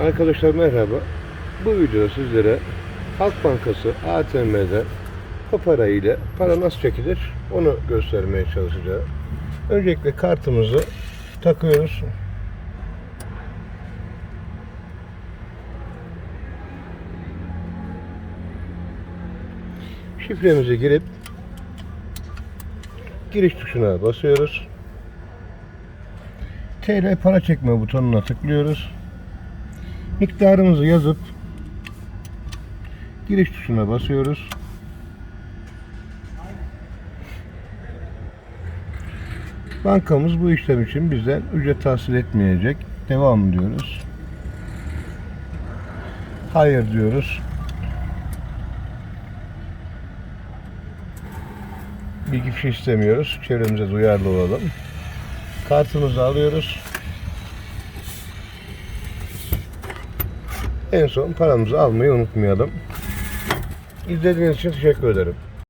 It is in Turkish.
Arkadaşlar merhaba. Bu videoda sizlere Halk Bankası ATM'de Kopara ile para nasıl çekilir onu göstermeye çalışacağım. Öncelikle kartımızı takıyoruz. Şifremizi girip giriş tuşuna basıyoruz. TL para çekme butonuna tıklıyoruz. Miktarımızı yazıp giriş tuşuna basıyoruz. Bankamız bu işlem için bizden ücret tahsil etmeyecek. Devam diyoruz. Hayır diyoruz. Bilgi fişi istemiyoruz. Çevremize duyarlı olalım. Kartımızı alıyoruz. En son paramızı almayı unutmayalım. İzlediğiniz için teşekkür ederim.